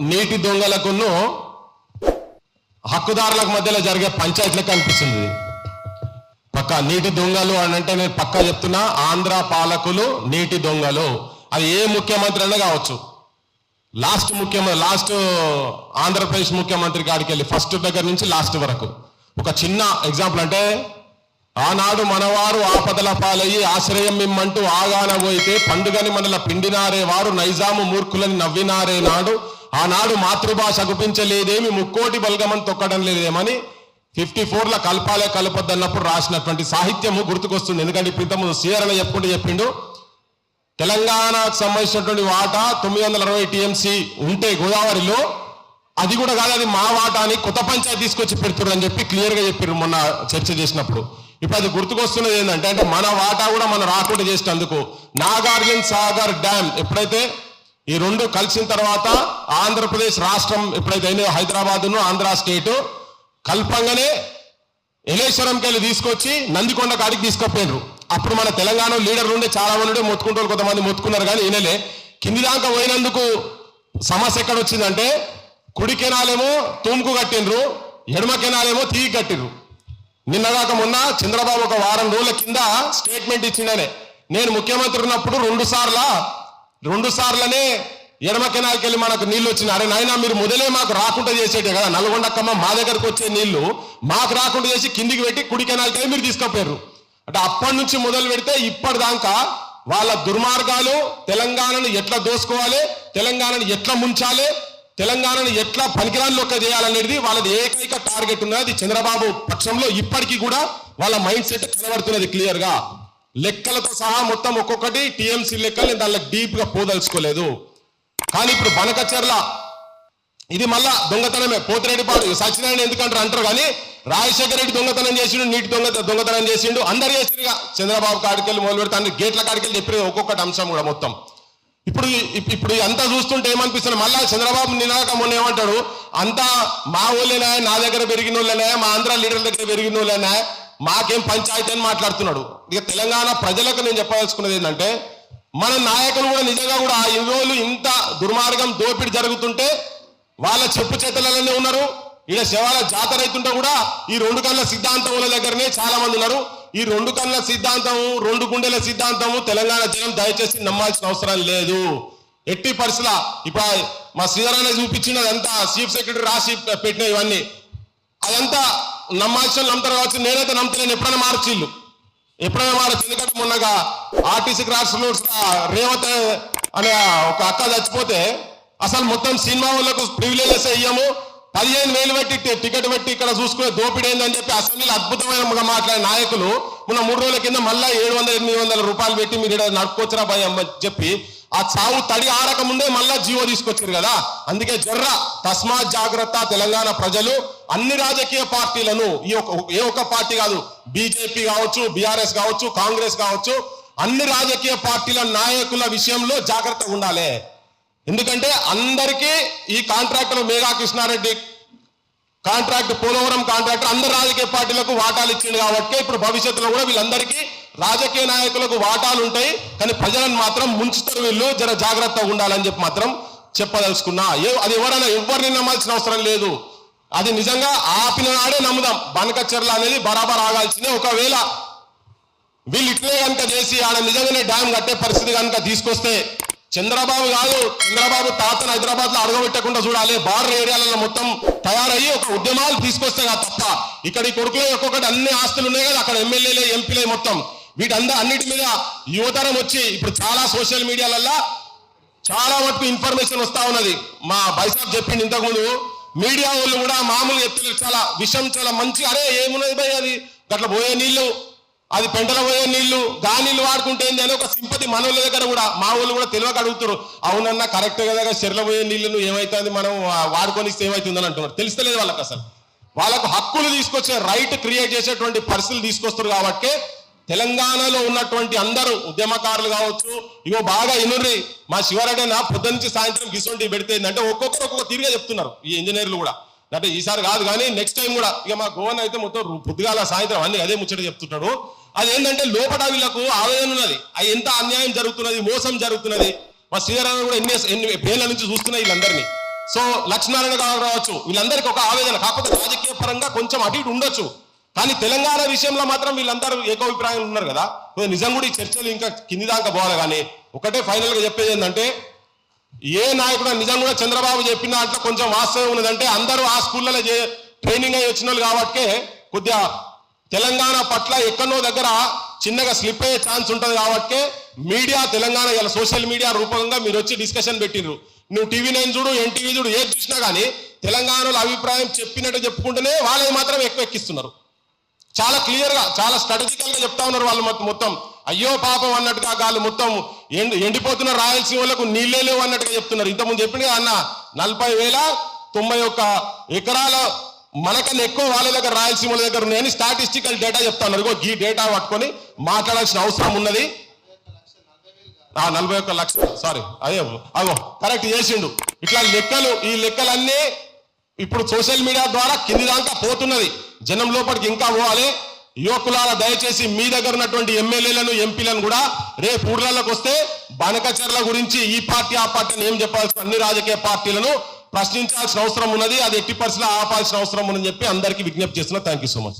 నీటి దొంగలకును హక్కుదారులకు మధ్యలో జరిగే పంచాయతీలకు అనిపిస్తుంది పక్క నీటి దొంగలు అని అంటే నేను పక్కా చెప్తున్నా ఆంధ్ర పాలకులు నీటి దొంగలు. అది ఏ ముఖ్యమంత్రి అయినా కావచ్చు. లాస్ట్ ముఖ్యమంత్రి లాస్ట్ ఆంధ్రప్రదేశ్ ముఖ్యమంత్రి కాడికి వెళ్ళి ఫస్ట్ దగ్గర నుంచి లాస్ట్ వరకు. ఒక చిన్న ఎగ్జాంపుల్ అంటే ఆనాడు మనవారు ఆపదల పాలయ్యి ఆశ్రయం మిమ్మంటూ ఆగాన పోయితే పండుగని మనల పిండినారే వారు నైజాము మూర్ఖులని నవ్వినారే నాడు. ఆనాడు మాతృభాష గుపించలేదేమి ముక్కోటి బల్గమని తొక్కడం లేదేమని ఫిఫ్టీ ఫోర్లో కలపాలే కలపొద్దన్నప్పుడు రాసినటువంటి సాహిత్యము గుర్తుకొస్తుంది. ఎందుకంటే ఇప్పుడు ఇంతకుముందు సీఆర్ఎల్ చెప్పుకుంటూ చెప్పిండు తెలంగాణకు సంబంధించినటువంటి వాటా తొమ్మిది వందల అరవై టీఎంసీ ఉంటే గోదావరిలో అది కూడా కాదు అది మా వాటా అని కొత్త పంచాయతీ తీసుకొచ్చి పెడుతున్నారు అని చెప్పి క్లియర్గా చెప్పారు మొన్న చర్చ చేసినప్పుడు. ఇప్పుడు అది గుర్తుకొస్తున్నది ఏంటంటే అంటే మన వాటా కూడా మనం రాకుండా చేసినందుకు నాగార్జున సాగర్ డ్యామ్ ఎప్పుడైతే ఈ రెండు కలిసిన తర్వాత ఆంధ్రప్రదేశ్ రాష్ట్రం ఎప్పుడైతే అయినా హైదరాబాద్ను ఆంధ్ర స్టేట్ కల్పంగానే ఎలేశ్వరంకి వెళ్ళి తీసుకొచ్చి నందికొండ కాడికి తీసుకుపోయినరు అప్పుడు మన తెలంగాణ లీడర్ ఉండే చాలా మంది ఉండే మొత్తుకుంటారు కొంతమంది మొత్తుకున్నారు కానీ ఈయనలే కింది దాకా పోయినందుకు సమస్య ఎక్కడ వచ్చిందంటే కుడి కెనాలేమో తూముకు కట్టిండ్రు ఎడమ కెనాలేమో తీగి కట్టిండ్రు. నిన్నగాక మొన్న చంద్రబాబు ఒక వారం రోజుల కింద స్టేట్మెంట్ ఇచ్చిండనే. నేను ముఖ్యమంత్రి ఉన్నప్పుడు రెండు సార్ల రెండు సార్లనే ఎడమ కెనాల్కి వెళ్ళి మనకు నీళ్ళు వచ్చినాయి. అరే నాయన మీరు మొదలే మాకు రాకుండా చేసేటే కదా. నల్గొండక్కమ్మ మా దగ్గరకు వచ్చే నీళ్ళు మాకు రాకుండా చేసి కిందికి పెట్టి కుడి కెనాల్కి మీరు తీసుకుపోయారు. అంటే అప్పటి నుంచి మొదలు పెడితే ఇప్పటిదాకా వాళ్ళ దుర్మార్గాలు తెలంగాణను ఎట్లా దోసుకోవాలి తెలంగాణను ఎట్లా ముంచాలి తెలంగాణను ఎట్లా పనికిరాని లొక్క చేయాలనేది వాళ్ళది ఏకైక టార్గెట్ ఉన్నది. చంద్రబాబు పక్షంలో ఇప్పటికీ కూడా వాళ్ళ మైండ్ సెట్ కనబడుతున్నది క్లియర్గా. లెక్కలతో సహా మొత్తం ఒక్కొక్కటి టీఎంసీ లెక్కలు నేను దానిలో డీప్గా పోదలుచుకోలేదు. కానీ ఇప్పుడు బనకచర్ల ఇది మళ్ళా దొంగతనమే. పోతిరెడ్డిపాడు సత్యనారాయణ ఎందుకంటారు అంటారు కానీ రాజశేఖర రెడ్డి దొంగతనం చేసిండు నీటి దొంగ దొంగతనం చేసిండు అందరు చేసిండుగా చంద్రబాబు కాడికెళ్ళి మొదలు పెడితే అన్ని గేట్ల కాడికెళ్ళి చెప్పిన ఒక్కొక్కటి అంశం కూడా మొత్తం. ఇప్పుడు ఇప్పుడు అంతా చూస్తుంటే ఏమనిపిస్తుంది? మళ్ళా చంద్రబాబు నినాక మొన్న ఏమంటాడు? అంతా మా ఊళ్ళేనా నా దగ్గర పెరిగిన వాళ్ళనే మా ఆంధ్ర లీడర్ల దగ్గర పెరిగిన వాళ్ళనే మాకేం పంచాయతీ అని మాట్లాడుతున్నాడు. ఇక తెలంగాణ ప్రజలకు నేను చెప్పదలుచుకున్నది ఏంటంటే మన నాయకులు కూడా నిజంగా కూడా ఆ రోజులు ఇంత దుర్మార్గం దోపిడీ జరుగుతుంటే వాళ్ళ చెప్పు చేతలలోనే ఉన్నారు. ఈడ శవాల జాతర అవుతుంటే కూడా ఈ రెండు కళ్ళ సిద్ధాంతముల దగ్గరనే చాలా మంది ఉన్నారు. ఈ రెండు కళ్ళ సిద్ధాంతం రెండు గుండెల సిద్ధాంతము తెలంగాణ జనం దయచేసి నమ్మాల్సిన అవసరం లేదు. ఎట్టి పరిస్థితుల ఇప్పుడు మా శ్రీధరాన్ని చూపించిన అదంతా చీఫ్ సెక్రటరీ రాసి పెట్టిన ఇవన్నీ. అదంతా నమ్మాల్సిన నమ్ముతారు కావచ్చు నేనైతే నమ్ముతలేను ఎప్పుడైనా మార్చిల్లు ఎప్పుడైనా మార్చు ఎందుకంటే మొన్నగా ఆర్టీసీ క్రాస్ రోడ్స్ రేవత్ అనే ఒక అక్క చచ్చిపోతే అసలు మొత్తం సినిమా వాళ్ళకు ప్రివిలేజెస్ ఇయ్యము. పదిహేను వేలు పెట్టి టికెట్ పెట్టి ఇక్కడ చూసుకునే దోపిడీ ఏందని చెప్పి అసెంబ్లీలో అద్భుతమైన మాట్లాడే నాయకులు మొన్న మూడు రోజుల కింద మళ్ళా ఏడు వందల ఎనిమిది వందల రూపాయలు పెట్టి మీరు ఇక్కడ నడుపుకొచ్చరా భయ అని చెప్పి ఆ చావు తడి ఆడక ముందే మళ్ళా జీవో తీసుకొచ్చారు కదా. అందుకే జర్ర తస్మాత్ జాగ్రత్త తెలంగాణ ప్రజలు అన్ని రాజకీయ పార్టీలను ఈ ఒక ఏ ఒక్క పార్టీ కాదు బీజేపీ కావచ్చు బీఆర్ఎస్ కావచ్చు కాంగ్రెస్ కావచ్చు అన్ని రాజకీయ పార్టీల నాయకుల విషయంలో జాగ్రత్తగా ఉండాలి. ఎందుకంటే అందరికీ ఈ contractor Megha Krishna Reddy contract Polavaram contractor అందరు రాజకీయ పార్టీలకు వాటాలు ఇచ్చింది కాబట్టి ఇప్పుడు భవిష్యత్తులో కూడా వీళ్ళందరికీ రాజకీయ నాయకులకు వాటాలు ఉంటాయి. కానీ ప్రజలను మాత్రం ముంచుతారు వీళ్ళు. జర జాగ్రత్తగా ఉండాలని చెప్పి మాత్రం చెప్పదలుచుకున్నా. ఏ అది ఎవరైనా ఎవరిని నమ్మాల్సిన అవసరం లేదు. అది నిజంగా ఆపిన నాడే నమ్ముదాం. బనకచర్ల అనేది బరాబర్ ఆగాల్సిందే. ఒకవేళ వీళ్ళు ఇట్లే కనుక చేసి ఆడ నిజంగానే డ్యామ్ కట్టే పరిస్థితి కనుక తీసుకొస్తే చంద్రబాబు కాదు చంద్రబాబు తాతను హైదరాబాద్లో అడగబెట్టకుండా చూడాలి. బార్డర్ ఏరియాలలో మొత్తం తయారయ్యి ఒక ఉద్యమాలు తీసుకొస్తే కాదు తప్ప. ఇక్కడ ఈ కొడుకులో ఒక్కొక్కటి అన్ని ఆస్తులు ఉన్నాయి కదా అక్కడ ఎమ్మెల్యేలే ఎంపీలే మొత్తం. వీటందరూ అన్నిటి మీద యువతరం వచ్చి ఇప్పుడు చాలా సోషల్ మీడియాలల్లో చాలా వరకు ఇన్ఫర్మేషన్ వస్తా ఉన్నది. మా బైసాబ్ చెప్పింది ఇంతకుముందు మీడియా వాళ్ళు కూడా మామూలుగా చెప్తున్నారు చాలా విషయం చాలా మంచి అరే ఏమున్నది భయ్ అది? గట్ల పోయే నీళ్ళు అది పెంటల పోయే నీళ్ళు గా నీళ్ళు వాడుకుంటే ఏంది అని ఒక సింపతి మనవుల దగ్గర కూడా మా వాళ్ళు కూడా తెలియక అడుగుతారు అవునన్నా కరెక్ట్ కదా చెర్ల పోయే నీళ్ళు ఏమైతుంది మనం వాడుకొని ఇస్తే ఏమైతుందని అంటున్నారు. తెలుస్తలేదు వాళ్ళకి అసలు. వాళ్ళకు హక్కులు తీసుకొచ్చే రైట్ క్రియేట్ చేసేటువంటి పరిస్థితులు తీసుకొస్తారు కాబట్టి తెలంగాణలో ఉన్నటువంటి అందరూ ఉద్యమకారులు కావచ్చు ఇగో బాగా ఇనుర్రి మా శివరెడ్డి నా పొద్దు నుంచి సాయంత్రం గిసొంటి పెడితే అంటే ఒక్కొక్కరు ఒక్కొక్క తీరుగా చెప్తున్నారు ఈ ఇంజనీర్లు కూడా. అంటే ఈసారి కాదు కానీ నెక్స్ట్ టైం కూడా. ఇక మా గోవన్ అయితే మొత్తం రు- పొద్దుగాల సాయంత్రం అన్ని అదే ముచ్చట చెప్తుంటాడు. అది ఏంటంటే లోపల వీళ్ళకు ఆవేదన ఉన్నది. అది ఎంత అన్యాయం జరుగుతున్నది మోసం జరుగుతున్నది. మా శ్రీధరణ కూడా ఎన్ని ఎన్ని పేర్ల నుంచి చూస్తున్నాయి వీళ్ళందరినీ. సో లక్ష్మీనారాయణ గారు రావచ్చు. వీళ్ళందరికీ ఒక ఆవేదన. కాకపోతే రాజకీయ పరంగా కొంచెం అటు ఇటు ఉండొచ్చు. కానీ తెలంగాణ విషయంలో మాత్రం వీళ్ళందరూ ఏకాభిప్రాయం ఉన్నారు కదా. నిజం కూడా ఈ చర్చలు ఇంకా కింది దాకా పోవాలి కానీ ఒకటే ఫైనల్గా చెప్పేది ఏంటంటే ఏ నాయకుడు నిజం కూడా చంద్రబాబు చెప్పిన దాంట్లో కొంచెం వాస్తవం ఉన్నదంటే అందరూ ఆ స్కూళ్ళలో చే- ట్రైనింగ్ అయ్యి వచ్చిన వాళ్ళు కాబట్టి కొద్దిగా తెలంగాణ పట్ల ఎక్కడో దగ్గర చిన్నగా స్లిప్ అయ్యే ఛాన్స్ ఉంటుంది కాబట్టి మీడియా తెలంగాణ ఇలా సోషల్ మీడియా రూపంగా మీరు వచ్చి డిస్కషన్ పెట్టిర్రు. నువ్వు టీవీ నైన్ చూడు ఎన్టీవీ చూడు ఏది చూసినా కానీ తెలంగాణలో అభిప్రాయం చెప్పినట్టు చెప్పుకుంటేనే వాళ్ళే మాత్రం ఎక్కువ ఎక్కిస్తున్నారు. చాలా క్లియర్గా చాలా స్ట్రాటజికల్గా చెప్తా ఉన్నారు వాళ్ళు మొత్తం- మొత్తం అయ్యో పాపం అన్నట్టుగా వాళ్ళు మొత్తం ఎండి ఎండిపోతున్న రాయలసీమలకు నీళ్ళే లేవు అన్నట్టుగా చెప్తున్నారు. ఇంతకుముందు చెప్పింది అన్న నలభై వేల తొంభై ఒక్క ఎకరాల మనకన్నా ఎక్కువ వాళ్ళ దగ్గర రాయలసీమల దగ్గర ఉన్నాయని స్టాటిస్టికల్ డేటా చెప్తాను ఉన్నారు ఇగో ఈ డేటా పట్టుకొని మాట్లాడాల్సిన అవసరం ఉన్నది. నలభై ఒక్క లక్ష సారీ అదే అగో కరెక్ట్ చేసిండు. ఇట్లా లెక్కలు ఈ లెక్కలన్నీ ఇప్పుడు సోషల్ మీడియా ద్వారా కింది దాకా పోతున్నది. జనం లోపలికి ఇంకా పోవాలి. యువకులాల దయచేసి మీ దగ్గర ఉన్నటువంటి ఎమ్మెల్యేలను ఎంపీలను కూడా రేపు ఊర్లలోకి వస్తే బనకచర్ల గురించి ఈ పార్టీ ఆ పార్టీని ఏం చెప్పాల్సిన అన్ని రాజకీయ పార్టీలను ప్రశ్నించాల్సిన అవసరం ఉన్నది. అది ఎట్టి పరిస్థితులు ఆపాల్సిన అవసరం ఉందని చెప్పి అందరికీ విజ్ఞప్తి చేస్తున్నా. Thank you so much